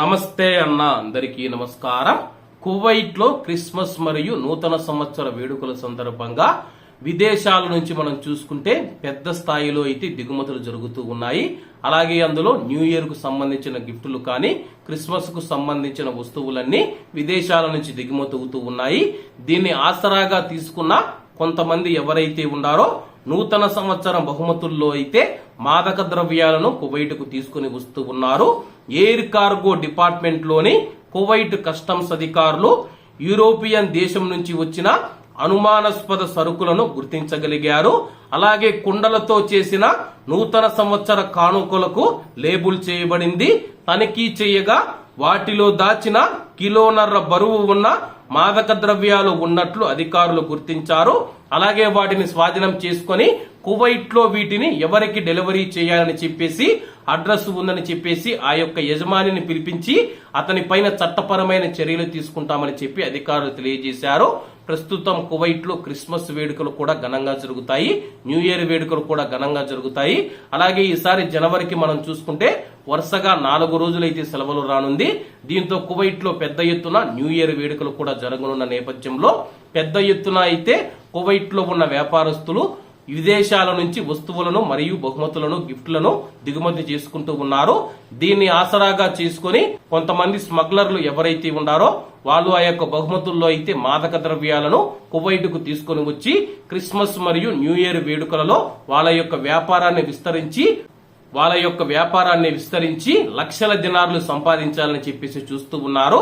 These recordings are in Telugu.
నమస్తే అన్న అందరికీ నమస్కారం. కువైట్లో క్రిస్మస్ మరియు నూతన సంవత్సర వేడుకల సందర్భంగా విదేశాల నుంచి మనం చూసుకుంటే పెద్ద స్థాయిలో అయితే దిగుమతులు జరుగుతూ ఉన్నాయి. అలాగే అందులో న్యూ ఇయర్కు సంబంధించిన గిఫ్టులు కానీ క్రిస్మస్కు సంబంధించిన వస్తువులన్నీ విదేశాల నుంచి దిగుమతవుతూ ఉన్నాయి. దీన్ని ఆసరాగా తీసుకున్న కొంతమంది ఎవరైతే ఉన్నారో నూతన సంవత్సరం బహుమతుల్లో అయితే మాదక ద్రవ్యాలను కువైట్కు తీసుకుని వస్తూ ఉన్నారు. ఎయిర్ కార్గో డిపార్ట్మెంట్లోని కువైట్ కస్టమ్స్ అధికారులు యూరోపియన్ దేశం నుంచి వచ్చిన అనుమానాస్పద సరుకులను గుర్తించగలిగారు. అలాగే కుండలతో చేసిన నూతన సంవత్సర కానుకలకు లేబుల్ చేయబడింది. తనిఖీ చేయగా వాటిలో దాచిన కిలోనర్ర బరువు ఉన్న మాదక ద్రవ్యాలు ఉన్నట్లు అధికారులు గుర్తించారు. అలాగే వాటిని స్వాధీనం చేసుకొని కువైట్లో వీటిని ఎవరికి డెలివరీ చేయాలని చెప్పేసి అడ్రస్ ఉందని చెప్పేసి ఆ యొక్క యజమానిని పిలిపించి అతని పైన చట్టపరమైన చర్యలు తీసుకుంటామని చెప్పి అధికారులు తెలియజేశారు. ప్రస్తుతం కువైట్లో క్రిస్మస్ వేడుకలు కూడా ఘనంగా జరుగుతాయి. న్యూ ఇయర్ వేడుకలు కూడా ఘనంగా జరుగుతాయి. అలాగే ఈసారి జనవరికి మనం చూసుకుంటే వరుసగా నాలుగు రోజులైతే సెలవులు రానుంది. దీంతో కువైట్లో పెద్ద ఎత్తున న్యూ ఇయర్ వేడుకలు కూడా జరగనున్న నేపథ్యంలో పెద్ద ఎత్తున అయితే కువైట్లో ఉన్న వ్యాపారస్తులు విదేశాల నుంచి వస్తువులను మరియు బహుమతులను గిఫ్ట్లను దిగుమతి చేసుకుంటూ ఉన్నారు. దీన్ని ఆసరాగా చేసుకుని కొంతమంది స్మగ్లర్లు ఎవరైతే ఉన్నారో వాళ్ళు ఆ యొక్క బహుమతుల్లో అయితే మాదక ద్రవ్యాలను కువైట్కు తీసుకొని వచ్చి క్రిస్మస్ మరియు న్యూ ఇయర్ వేడుకలలో వాళ్ళ యొక్క వ్యాపారాన్ని విస్తరించి వాళ్ళ యొక్క వ్యాపారాన్ని విస్తరించి లక్షల దినార్లు సంపాదించాలని చెప్పేసి చూస్తూ ఉన్నారు.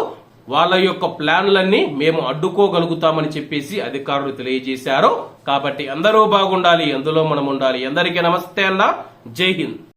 వాళ్ళ యొక్క ప్లాన్లన్నీ మేము అడ్డుకోగలుగుతామని చెప్పేసి అధికారులు తెలియజేశారు. కాబట్టి అందరూ బాగుండాలి అందులో మనం ఉండాలి అందరికీ నమస్తే అన్న. జై హింద్.